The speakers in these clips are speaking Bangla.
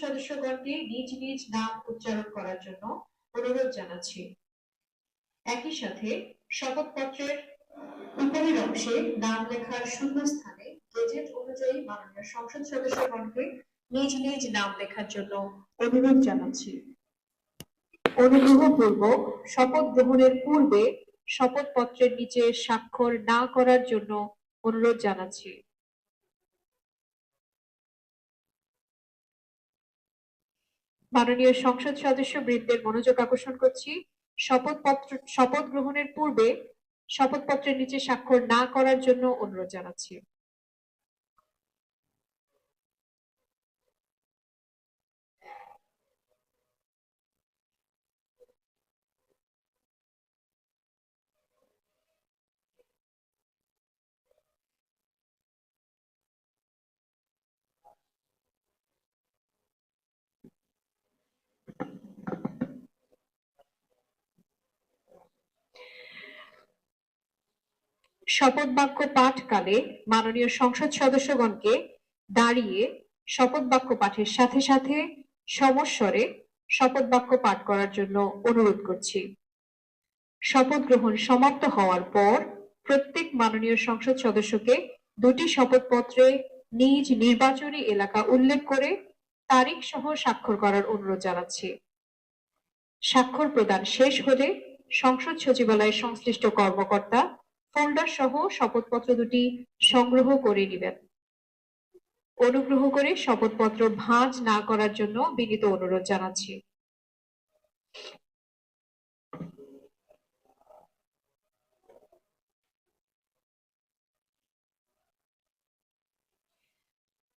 সদস্যগণকে নিজ নিজ নাম উচ্চারণ করার জন্য অনুরোধ জানাচ্ছি। একই সাথে শপথপত্রের উপরের অংশে নাম লেখার শূন্য স্থানে গেজেট অনুযায়ী মাননীয় সংসদ সদস্যগণকে নিজ নিজ নাম লেখার জন্য অনুরোধ জানাচ্ছি। অনুগ্রহপূর্বক শপথ গ্রহণের পূর্বে শপথপত্রের নিচে স্বাক্ষর না করার জন্য অনুরোধ জানাচ্ছি। মাননীয় সংসদ সদস্য বৃন্দের মনোযোগ আকর্ষণ করছি। শপথপত্র, শপথ গ্রহণের পূর্বে শপথপত্রের নিচে স্বাক্ষর না করার জন্য অনুরোধ জানাচ্ছি। শপথ বাক্য পাঠকালে মাননীয় সংসদ সদস্যগণকে দাঁড়িয়ে শপথ বাক্য পাঠের সাথে সাথে সমস্বরে শপথ বাক্য পাঠ করার জন্য অনুরোধ করছি। শপথ গ্রহণ সমাপ্ত হওয়ার পর প্রত্যেক মাননীয় সংসদ সদস্যকে দুটি শপথপত্রে নিজ নির্বাচনী এলাকা উল্লেখ করে তারিখ সহ স্বাক্ষর করার অনুরোধ জানাচ্ছি। স্বাক্ষর প্রদান শেষ হলে সংসদ সচিবালয়ের সংশ্লিষ্ট কর্মকর্তা ফোল্ডার সহ শপথপত্র দুটি সংগ্রহ করে নেবেন। অনুগ্রহ করে শপথপত্র ভাঁজ না করার জন্য বিনীত অনুরোধ জানাচ্ছি।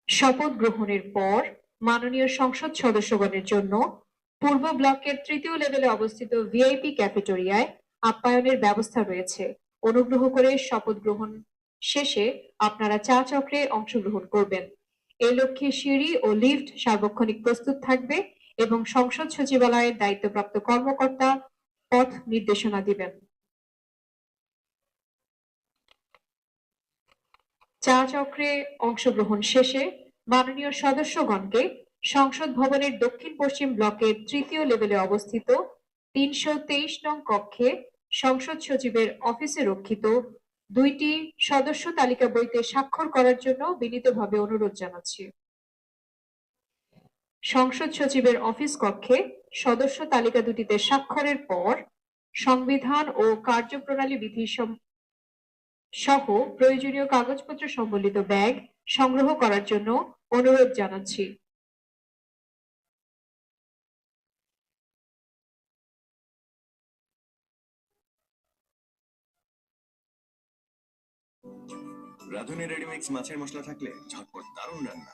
শপথ গ্রহণের পর মাননীয় সংসদ সদস্যগণের জন্য পূর্ব ব্লকের তৃতীয় লেভেলে অবস্থিত ভিআইপি ক্যাফেটেরিয়ায় আপ্যায়নের ব্যবস্থা রয়েছে। অনুগ্রহ করে শপথ গ্রহণ শেষে আপনারা চা চক্রে অংশগ্রহণ করবেন। এই লক্ষ্যে সিঁড়ি ও লিফট সার্বক্ষণিক প্রস্তুত থাকবে এবং সংসদ সচিবালয়ের দায়িত্বপ্রাপ্ত কর্মকর্তা পথ নির্দেশনা দিবেন। চা চক্রে অংশগ্রহণ শেষে মাননীয় সদস্যগণকে সংসদ ভবনের দক্ষিণ পশ্চিম ব্লকের তৃতীয় লেভেলে অবস্থিত তিনশো তেইশ নং কক্ষে সংসদ সচিবের অফিসে রক্ষিত দুইটি সদস্য তালিকা বইতে স্বাক্ষর করার জন্য বিনীতভাবে অনুরোধ জানাচ্ছি। সংসদ সচিবের অফিস কক্ষে সদস্য তালিকা দুটিতে স্বাক্ষরের পর সংবিধান ও কার্যপ্রণালী বিধি সহ প্রয়োজনীয় কাগজপত্র সম্বলিত ব্যাগ সংগ্রহ করার জন্য অনুরোধ জানাচ্ছি। রাঁধুনি রেডিমিক্স মাছের মশলা থাকলে ঝটপট দারুণ রান্না।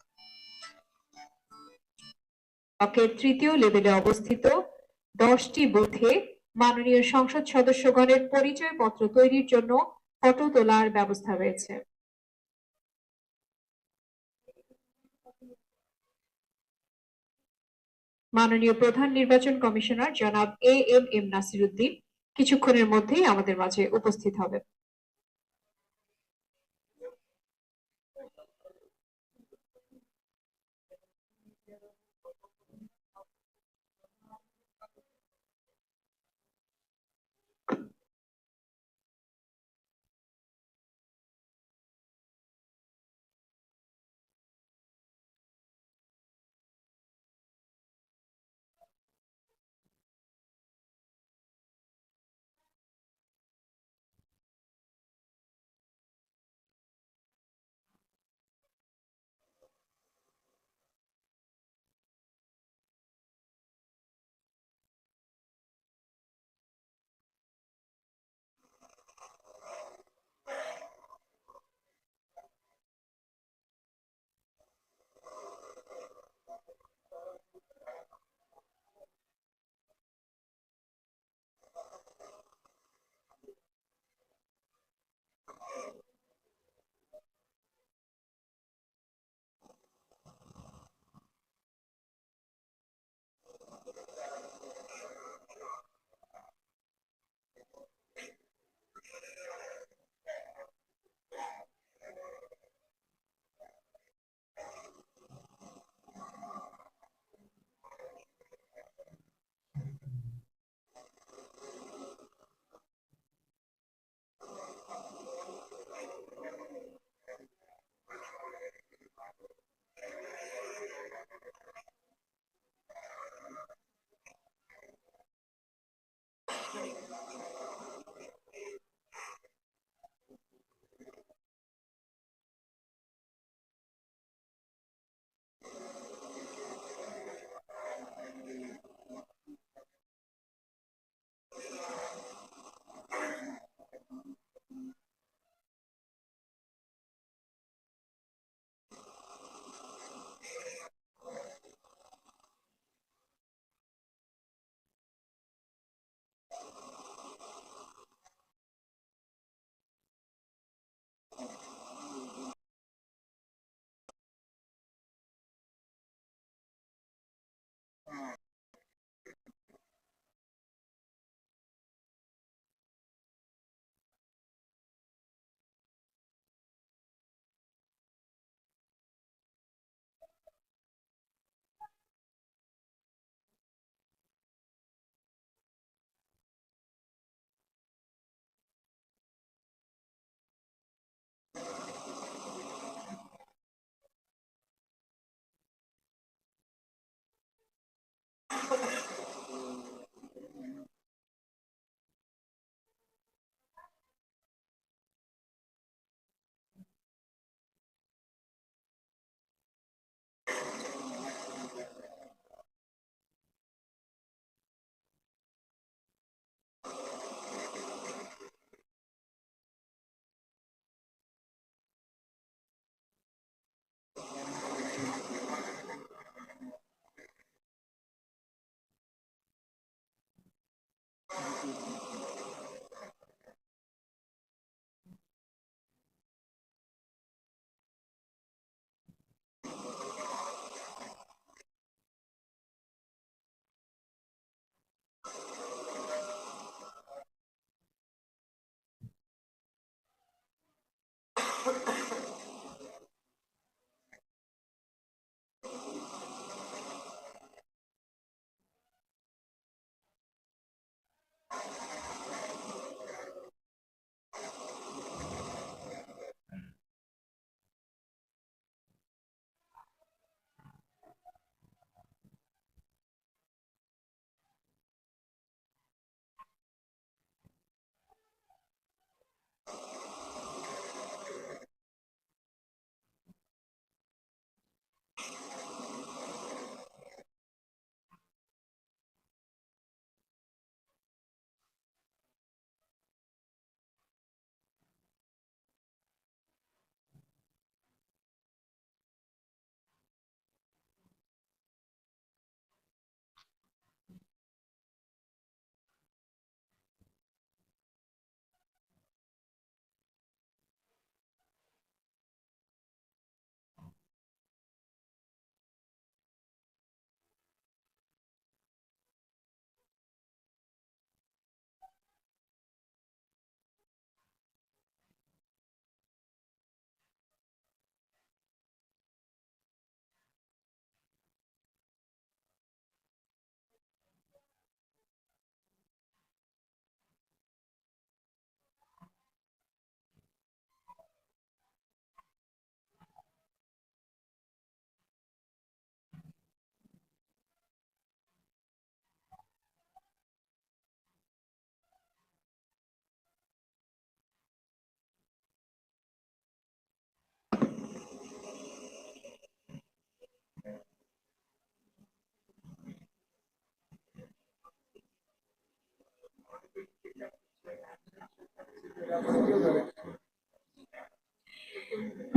ব্লকের তৃতীয় লেভেলে অবস্থিত দশটি বুথে মাননীয় সংসদ সদস্যগণের পরিচয়পত্র তৈরির জন্য ফটো তোলার ব্যবস্থা রয়েছে। মাননীয় প্রধান নির্বাচন কমিশনার জনাব এ এম এম নাসিরুদ্দিন কিছুক্ষণের মধ্যেই আমাদের মাঝে উপস্থিত হবেন।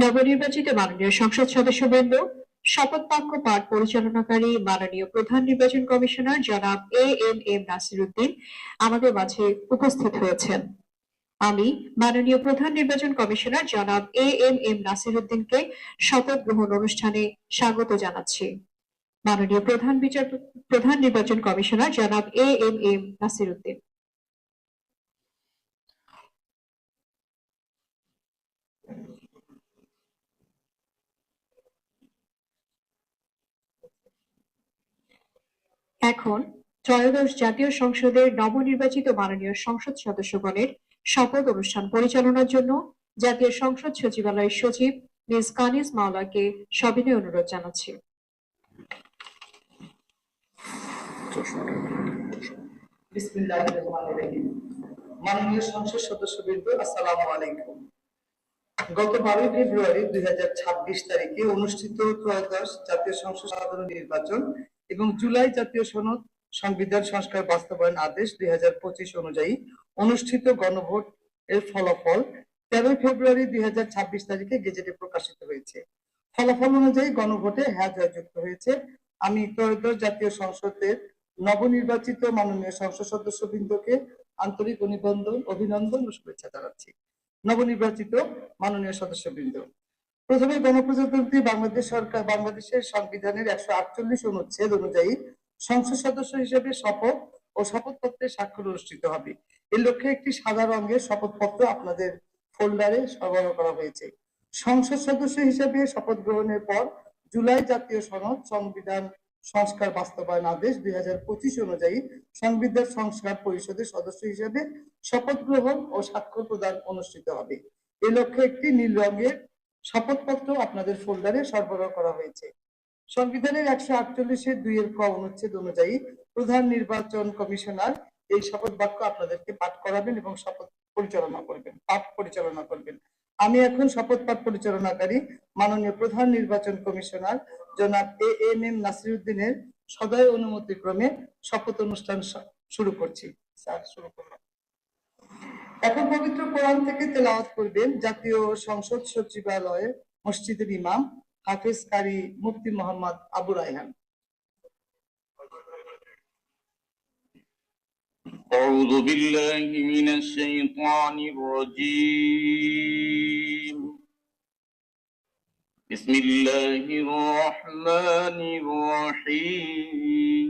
নবনির্বাচিত মাননীয় সংসদ সদস্যবৃন্দ, শপথ বাক্য পাঠ পরিচালনাকারী মাননীয় প্রধান নির্বাচন কমিশনার জনাব A M M Nasir Uddin আমাদের মাঝে উপস্থিত হয়েছেন। আমি মাননীয় প্রধান নির্বাচন কমিশনার জনাব এ এম এম নাসির উদ্দিনকে শপথ গ্রহণ অনুষ্ঠানে স্বাগত জানাচ্ছি। মাননীয় প্রধান বিচার প্রধান নির্বাচন কমিশনার জনাব A M M Nasir Uddin এখন ত্রয়োদশ জাতীয় সংসদের নবনির্বাচিত মাননীয় সংসদ সদস্যগণের শপথ অনুষ্ঠান পরিচালনার জন্য জাতীয় সংসদ সচিবালয়ের সচিব মিস কানিজ মাওলাকে সবিনয় অনুরোধ জানাচ্ছি। মাননীয় সংসদ সদস্যবৃন্দ, আসসালামু আলাইকুম। গত বারোই ফেব্রুয়ারি দুই হাজার ছাব্বিশ তারিখে অনুষ্ঠিত ত্রয়োদশ জাতীয় সংসদ সাধারণ নির্বাচন এবং জুলাই জাতীয় সনদ সংবিধান সংস্কার বাস্তবায়ন আদেশ দুই হাজার পঁচিশ অনুযায়ী অনুষ্ঠিত গণভোট এর ফলাফল তেরোই ফেব্রুয়ারি দুই হাজার ছাব্বিশ তারিখে গেজেটে প্রকাশিত হয়েছে। ফলাফল অনুযায়ী গণভোটে হ্যাঁ জয়যুক্ত হয়েছে। আমি ত্রয়োদশ জাতীয় সংসদের নবনির্বাচিত মাননীয় সংসদ সদস্যবৃন্দকে আন্তরিক অভিনন্দন অভিনন্দন ও শুভেচ্ছা জানাচ্ছি। নবনির্বাচিত মাননীয় সদস্যবৃন্দ। প্রথমে গণপ্রজাতন্ত্রী বাংলাদেশ সরকার বাংলাদেশের সংবিধানের একশো আটচল্লিশ অনুচ্ছেদ অনুযায়ী সংসদ সদস্য হিসেবে শপথ ও শপথপত্রে স্বাক্ষর অনুষ্ঠিত হবে। এর লক্ষ্যে একটি সাদা রঙের শপথপত্র আপনাদের ফোল্ডারে সরবরাহ করা হয়েছে। সংসদ সদস্য হিসেবে শপথ গ্রহণের পর জুলাই জাতীয় সনদ সংবিধান সংস্কার বাস্তবায়ন আদেশ দুই হাজার পঁচিশ অনুযায়ী সংবিধান সংস্কার পরিষদের সদস্য হিসেবে শপথ গ্রহণ ও স্বাক্ষর প্রদান অনুষ্ঠিত হবে। এ লক্ষ্যে একটি নীল রঙের শপথপত্র আপনাদের ফোল্ডারে সরবরাহ করা হয়েছে। সংবিধানের একশো আটচল্লিশের এর ক অনুচ্ছেদ অনুযায়ী প্রধান নির্বাচন কমিশনার এই শপথ বাক্য আপনাদেরকে পাঠ করাবেন এবং শপথ পরিচালনা করবেন, পাঠ পরিচালনা করবেন। আমি এখন শপথ পাঠ পরিচালনাকারী মাননীয় প্রধান নির্বাচন কমিশনার জনাব এ এম এম নাসিরুদ্দিনের সদয় অনুমতি ক্রমে শপথ অনুষ্ঠান শুরু করছি। স্যার, শুরু করলাম। এখন পবিত্র কোরআন থেকে তেলাওয়াত করবেন জাতীয় সংসদ সচিবালয়ে মসজিদের ইমাম হাফেজ কারি মুফতি মোহাম্মদ আবু রায়হান أعوذ بالله من الشيطان الرجيم بسم الله الرحمن الرحيم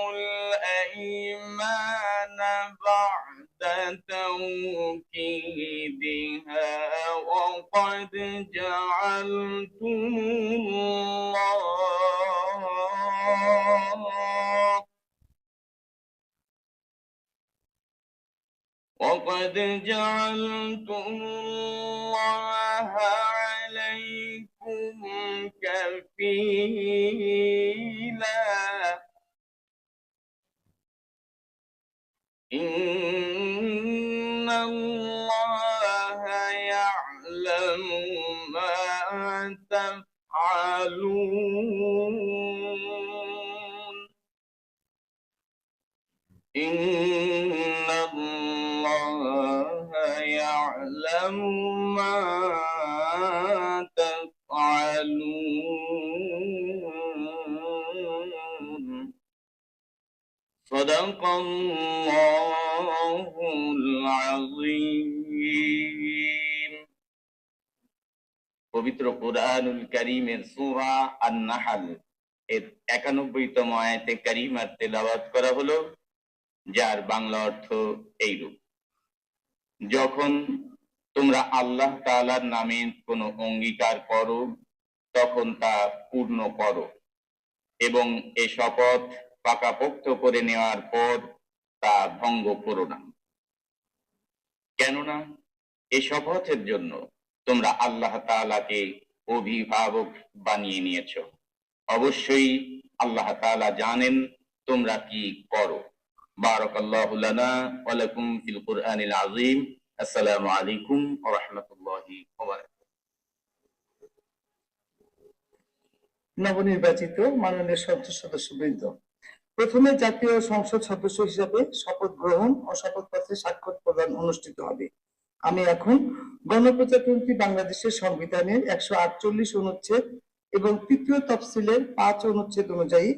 توكيدها وقد جعلتم الله وقد جعلتم الله عليكم كفيلا. إن إن الله يعلم ما تفعلون. صدق الله العظيم. পবিত্র কোরআনুল কারীমের সূরা আন-নাহল এর একানব্বইতম আয়াতে কারিমার তেলাওয়াত করা হলো, যার বাংলা অর্থ এইরূপ। যখন তোমরা আল্লাহ তালার নামে কোনো অঙ্গীকার করো, তখন তা পূর্ণ করো এবং এ শপথ পাকাপোক্ত করে নেওয়ার পর তা ভঙ্গ করো না। কেননা এ শপথের জন্য তোমরা আল্লাহ তাআলাকে অভিভাবক বানিয়ে নিয়েছো। অবশ্যই আল্লাহ তাআলা জানেন তোমরা কি করো। লানা ওয়া লাকুম ফিল কুরআনিল আযীম। আসসালামু আলাইকুম ওয়া রাহমাতুল্লাহি ওয়া বারাকাতুহু। নবনির্বাচিত মাননীয় সংসদ সদস্যবৃন্দ, প্রথমে জাতীয় সংসদ সদস্য হিসাবে শপথ গ্রহণ ও শপথপত্রে স্বাক্ষর প্রদান অনুষ্ঠিত হবে। আমি এখন গণপ্রজাতন্ত্রী বাংলাদেশের সংবিধানের একশো আটচল্লিশ অনুচ্ছেদ এবং তৃতীয় তফসিলের পাঁচ অনুচ্ছেদ অনুযায়ী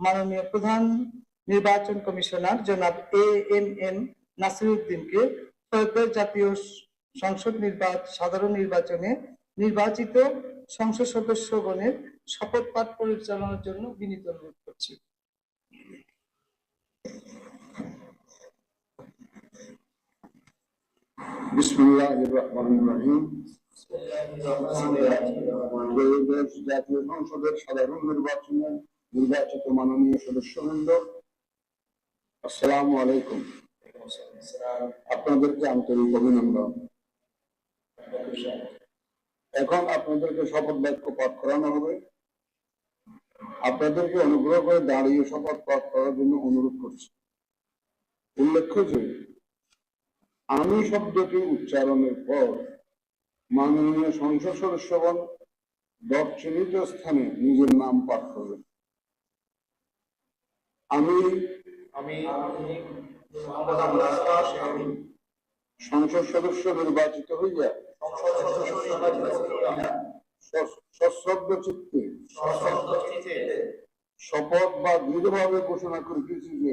মাননীয় প্রধান নির্বাচন কমিশনার জনাব এ এম এম নাসিরুদ্দিনকে ত্রয়োদশ জাতীয় সংসদ নির্বাচন সাধারণ নির্বাচনে নির্বাচিত সংসদ সদস্যগণের শপথ পাঠ পরিচালনার জন্য বিনীত অনুরোধ করছি। বিসমুল্লাহ রহমান জাতীয় সংসদের সাধারণ নির্বাচনে নির্বাচিত মাননীয় আলাইকুম। আপনাদেরকে আন্তরিক অভিনন্দন। এখন আপনাদেরকে শপথ বাক্য পাঠ করানো হবে। আপনাদেরকে অনুগ্রহ করে দাঁড়িয়ে শপথ পাঠ করার জন্য অনুরোধ করছি। উল্লেখ্য যে আমি শব্দটি উচ্চারণের পর মাননীয় সংসদ সদস্যগণ দর্শনীত স্থানে নিজের নাম পাঠ করবেন। আমি আমি সংসদ সদস্য নির্বাচিত হইয়া সশ্রদ্ধ চিত্তে শপথ বা দৃঢ়ভাবে ঘোষণা করিতেছি যে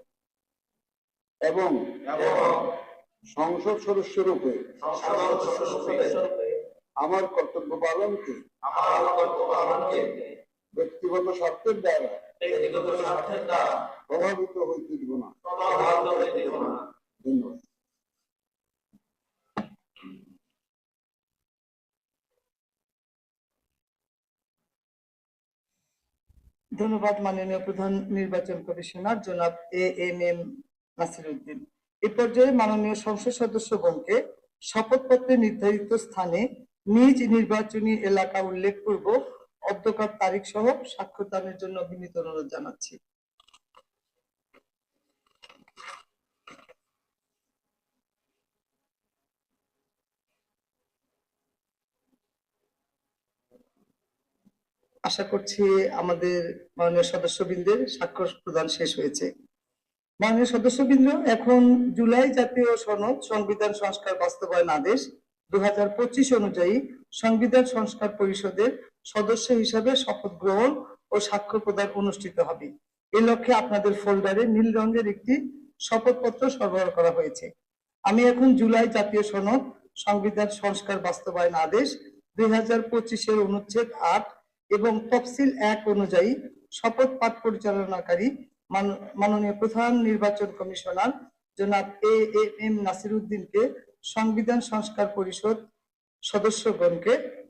এবং এবং সংসদ সদস্য রূপে আমার কর্তব্য পালনকে আমার কর্তব্য পালনকে ব্যক্তিগত স্বার্থের দ্বারা প্রভাবিত হইতে দিব না। প্রভাবিত হইতে দেব না। ধন্যবাদ। ধন্যবাদ মাননীয় প্রধান নির্বাচন কমিশনার জনাব এ এম এম নাসিরুদ্দিন এ পর্যায়ে মাননীয় সংসদ সদস্যগণকে শপথপত্রে নির্ধারিত স্থানে নিজ নির্বাচনী এলাকা উল্লেখ উল্লেখপূর্বক অধ্যকার তারিখ সহ সাক্ষ্যদানের জন্য বিনীত অনুরোধ জানাচ্ছি। আশা করছি আমাদের মাননীয় সদস্যবৃন্দের স্বাক্ষর প্রদান শেষ হয়েছে। মাননীয় সদস্যবৃন্দ, এখন জুলাই জাতীয় সনদ সংবিধান সংস্কার বাস্তবায়ন আদেশ দু অনুযায়ী সংবিধান সংস্কার পরিষদের সদস্য হিসাবে শপথ গ্রহণ ও সাক্ষ্য প্রদান অনুষ্ঠিত হবে। এই লক্ষ্যে আপনাদের ফোল্ডারে নীল রঙের একটি শপথপত্র সরবরাহ করা হয়েছে। আমি এখন জুলাই জাতীয় সনদ সংবিধান সংস্কার বাস্তবায়ন আদেশ দুই হাজার পঁচিশের অনুচ্ছেদ আট এবং তফসিল এক অনুযায়ী শপথ পাঠ পরিচালনাকারী মাননীয় প্রধান নির্বাচন কমিশনার জনাব এ এম নাসির উদ্দিনকে সংবিধান সংস্কার পরিষদ সদস্যগণকে